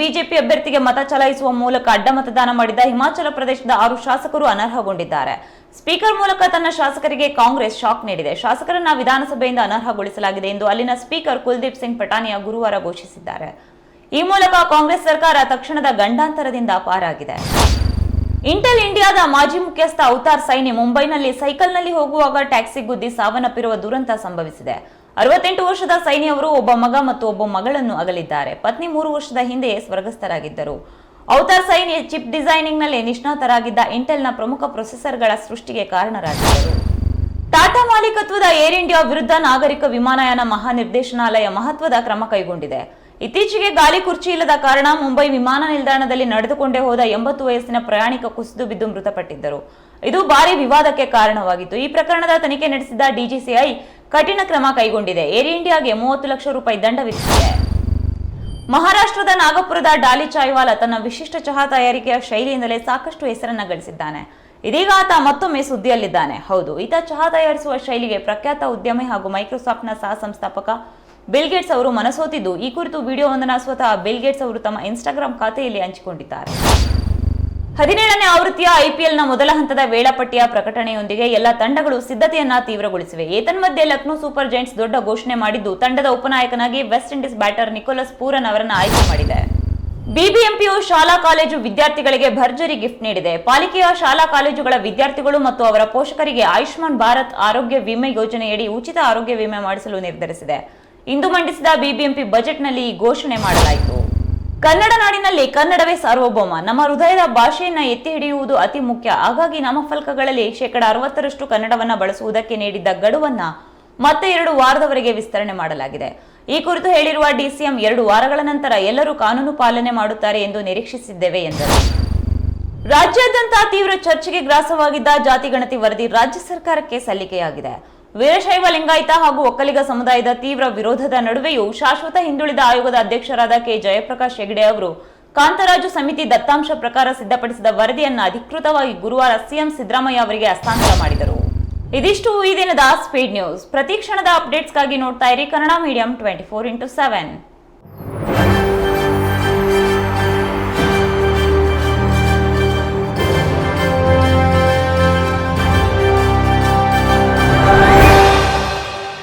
BJP ಅಭ್ಯರ್ಥಿಗೆ ಮತ ಚಲಾಯಿಸುವ ಮೂಲಕ ಅಡ್ಡ ಮತದಾನ ಮಾಡಿದ ಹಿಮಾಚಲ ಪ್ರದೇಶದ ಆರು ಶಾಸಕರು ಅನರ್ಹಗೊಂಡಿದ್ದಾರೆ. ಸ್ಪೀಕರ್ ಮೂಲಕ ತನ್ನ ಶಾಸಕರಿಗೆ ಕಾಂಗ್ರೆಸ್ ಶಾಕ್ ನೀಡಿದೆ. ಶಾಸಕರನ್ನ ವಿಧಾನಸಭೆಯಿಂದ ಅನರ್ಹಗೊಳಿಸಲಾಗಿದೆ ಎಂದು ಅಲ್ಲಿನ ಸ್ಪೀಕರ್ ಕುಲ್ದೀಪ್ ಸಿಂಗ್ ಪಟಾನಿಯಾ ಗುರುವಾರ ಘೋಷಿಸಿದ್ದಾರೆ. ಈ ಮೂಲಕ ಕಾಂಗ್ರೆಸ್ ಸರ್ಕಾರ ತಕ್ಷಣದ ಗಂಡಾಂತರದಿಂದ ಪಾರಾಗಿದೆ. ಇಂಟೆಲ್ ಇಂಡಿಯಾದ ಮಾಜಿ ಮುಖ್ಯಸ್ಥ ಅವತಾರ್ ಸೈನಿ ಮುಂಬೈನಲ್ಲಿ ಸೈಕಲ್ನಲ್ಲಿ ಹೋಗುವಾಗ ಟ್ಯಾಕ್ಸಿ ಗುದ್ದಿ ಸಾವನ್ನಪ್ಪಿರುವ ದುರಂತ ಸಂಭವಿಸಿದೆ. ಅರವತ್ತೆಂಟು ವರ್ಷದ ಸೈನಿ ಅವರು ಒಬ್ಬ ಮಗ ಮತ್ತು ಒಬ್ಬ ಮಗಳನ್ನು ಅಗಲಿದ್ದಾರೆ. ಪತ್ನಿ ಮೂರು ವರ್ಷದ ಹಿಂದೆ ಸ್ವರ್ಗಸ್ಥರಾಗಿದ್ದರು. ಅವತಾರ್ ಸೈನಿ ಚಿಪ್ ಡಿಸೈನಿಂಗ್ನಲ್ಲಿ ನಿಷ್ಣಾತರಾಗಿದ್ದ ಇಂಟೆಲ್ನ ಪ್ರಮುಖ ಪ್ರೊಸೆಸರ್ಗಳ ಸೃಷ್ಟಿಗೆ ಕಾರಣರಾಗಿದ್ದರು. ಟಾಟಾ ಮಾಲೀಕತ್ವದ ಏರ್ ಇಂಡಿಯಾ ವಿರುದ್ಧ ನಾಗರಿಕ ವಿಮಾನಯಾನ ಮಹಾನಿರ್ದೇಶನಾಲಯ ಮಹತ್ವದ ಕ್ರಮ ಕೈಗೊಂಡಿದೆ. ಇತ್ತೀಚೆಗೆ ಗಾಲಿ ಕುರ್ಚಿ ಇಲ್ಲದ ಕಾರಣ ಮುಂಬೈ ವಿಮಾನ ನಿಲ್ದಾಣದಲ್ಲಿ ನಡೆದುಕೊಂಡೇ ಹೋದ ಎಂಬತ್ತು ವಯಸ್ಸಿನ ಪ್ರಯಾಣಿಕ ಕುಸಿದು ಬಿದ್ದು ಮೃತಪಟ್ಟಿದ್ದರು. ಇದು ಭಾರಿ ವಿವಾದಕ್ಕೆ ಕಾರಣವಾಗಿತ್ತು. ಈ ಪ್ರಕರಣದ ತನಿಖೆ ನಡೆಸಿದ ಡಿಜಿಸಿಐ ಕಠಿಣ ಕ್ರಮ ಕೈಗೊಂಡಿದೆ. ಏರ್ ಇಂಡಿಯಾಗೆ ಮೂವತ್ತು ಲಕ್ಷ ರೂಪಾಯಿ ದಂಡ ವಿಧಿಸಿದೆ. ಮಹಾರಾಷ್ಟ್ರದ ನಾಗಪುರದ ಡಾಲಿ ಚಾಯ್ವಾಲ ತನ್ನ ವಿಶಿಷ್ಟ ಚಹಾ ತಯಾರಿಕೆಯ ಶೈಲಿಯಿಂದಲೇ ಸಾಕಷ್ಟು ಹೆಸರನ್ನ ಗಳಿಸಿದ್ದಾನೆ. ಇದೀಗ ಆತ ಮತ್ತೊಮ್ಮೆ ಸುದ್ದಿಯಲ್ಲಿದ್ದಾನೆ. ಹೌದು, ಈತ ಚಹಾ ತಯಾರಿಸುವ ಶೈಲಿಗೆ ಪ್ರಖ್ಯಾತ ಉದ್ಯಮಿ ಹಾಗೂ ಮೈಕ್ರೋಸಾಫ್ಟ್ನ ಸಹ ಸಂಸ್ಥಾಪಕ ಬಿಲ್ ಗೇಟ್ಸ್ ಅವರು ಮನಸೋತಿದ್ದು. ಈ ಕುರಿತು ವಿಡಿಯೋವೊಂದನ್ನು ಸ್ವತಃ ಬಿಲ್ ಗೇಟ್ಸ್ ಅವರು ತಮ್ಮ ಇನ್ಸ್ಟಾಗ್ರಾಂ ಖಾತೆಯಲ್ಲಿ ಹಂಚಿಕೊಂಡಿದ್ದಾರೆ. ಹದಿನೇಳನೇ ಆವೃತ್ತಿಯ ಐಪಿಎಲ್ನ ಮೊದಲ ಹಂತದ ವೇಳಾಪಟ್ಟಿಯ ಪ್ರಕಟಣೆಯೊಂದಿಗೆ ಎಲ್ಲ ತಂಡಗಳು ಸಿದ್ಧತೆಯನ್ನ ತೀವ್ರಗೊಳಿಸಿವೆ. ಏತನ್ಮಧ್ಯೆ ಲಕ್ನೋ ಸೂಪರ್ ಜೈಂಟ್ಸ್ ದೊಡ್ಡ ಘೋಷಣೆ ಮಾಡಿದ್ದು, ತಂಡದ ಉಪನಾಯಕನಾಗಿ West Indies batter Nicholas Pooran ಅವರನ್ನು ಆಯ್ಕೆ ಮಾಡಿದೆ. ಬಿಬಿಎಂಪಿಯು ಶಾಲಾ ಕಾಲೇಜು ವಿದ್ಯಾರ್ಥಿಗಳಿಗೆ ಭರ್ಜರಿ ಗಿಫ್ಟ್ ನೀಡಿದೆ. ಪಾಲಿಕೆಯ ಶಾಲಾ ಕಾಲೇಜುಗಳ ವಿದ್ಯಾರ್ಥಿಗಳು ಮತ್ತು ಅವರ ಪೋಷಕರಿಗೆ ಆಯುಷ್ಮಾನ್ ಭಾರತ್ ಆರೋಗ್ಯ ವಿಮೆ ಯೋಜನೆಯಡಿ ಉಚಿತ ಆರೋಗ್ಯ ವಿಮೆ ಮಾಡಿಸಲು ನಿರ್ಧರಿಸಿದೆ. ಇಂದು ಮಂಡಿಸಿದ ಬಿಬಿಎಂಪಿ ಬಜೆಟ್ನಲ್ಲಿ ಈ ಘೋಷಣೆ ಮಾಡಲಾಯಿತು. ಕನ್ನಡ ನಾಡಿನಲ್ಲಿ ಕನ್ನಡವೇ ಸಾರ್ವಭೌಮ. ನಮ್ಮ ಹೃದಯದ ಭಾಷೆಯನ್ನ ಎತ್ತಿ ಹಿಡಿಯುವುದು ಅತಿ ಮುಖ್ಯ. ಹಾಗಾಗಿ ನಾಮಫಲಕಗಳಲ್ಲಿ ಶೇಕಡ ಅರವತ್ತರಷ್ಟು ಕನ್ನಡವನ್ನ ಬಳಸುವುದಕ್ಕೆ ನೀಡಿದ್ದ ಗಡುವನ್ನ ಮತ್ತೆ ಎರಡು ವಾರದವರೆಗೆ ವಿಸ್ತರಣೆ ಮಾಡಲಾಗಿದೆ. ಈ ಕುರಿತು ಹೇಳಿರುವ ಡಿಸಿಎಂ, ಎರಡು ವಾರಗಳ ನಂತರ ಎಲ್ಲರೂ ಕಾನೂನು ಪಾಲನೆ ಮಾಡುತ್ತಾರೆ ಎಂದು ನಿರೀಕ್ಷಿಸಿದ್ದೇವೆ ಎಂದರು. ರಾಜ್ಯಾದ್ಯಂತ ತೀವ್ರ ಚರ್ಚೆಗೆ ಗ್ರಾಸವಾಗಿದ್ದ ಜಾತಿ ಗಣತಿ ವರದಿ ರಾಜ್ಯ ಸರ್ಕಾರಕ್ಕೆ ಸಲ್ಲಿಕೆಯಾಗಿದೆ. ವೀರಶೈವ ಲಿಂಗಾಯತ ಹಾಗೂ ಒಕ್ಕಲಿಗ ಸಮುದಾಯದ ತೀವ್ರ ವಿರೋಧದ ನಡುವೆಯೂ ಶಾಶ್ವತ ಹಿಂದುಳಿದ ಆಯೋಗದ ಅಧ್ಯಕ್ಷರಾದ ಕೆ. ಜಯಪ್ರಕಾಶ್ ಹೆಗಡೆ ಅವರು ಕಾಂತರಾಜು ಸಮಿತಿ ದತ್ತಾಂಶ ಪ್ರಕಾರ ಸಿದ್ಧಪಡಿಸಿದ ವರದಿಯನ್ನು ಅಧಿಕೃತವಾಗಿ ಗುರುವಾರ ಸಿಎಂ ಸಿದ್ದರಾಮಯ್ಯ ಅವರಿಗೆ ಹಸ್ತಾಂತರ ಮಾಡಿದರು. ಇದಿಷ್ಟು ಈ ದಿನದ ಸ್ಪೀಡ್ ನ್ಯೂಸ್. ಪ್ರತಿ ಕ್ಷಣದ ಅಪ್ಡೇಟ್ಸ್ಗಾಗಿ ನೋಡ್ತಾ ಇರಿ Kannada medium twenty four into seven.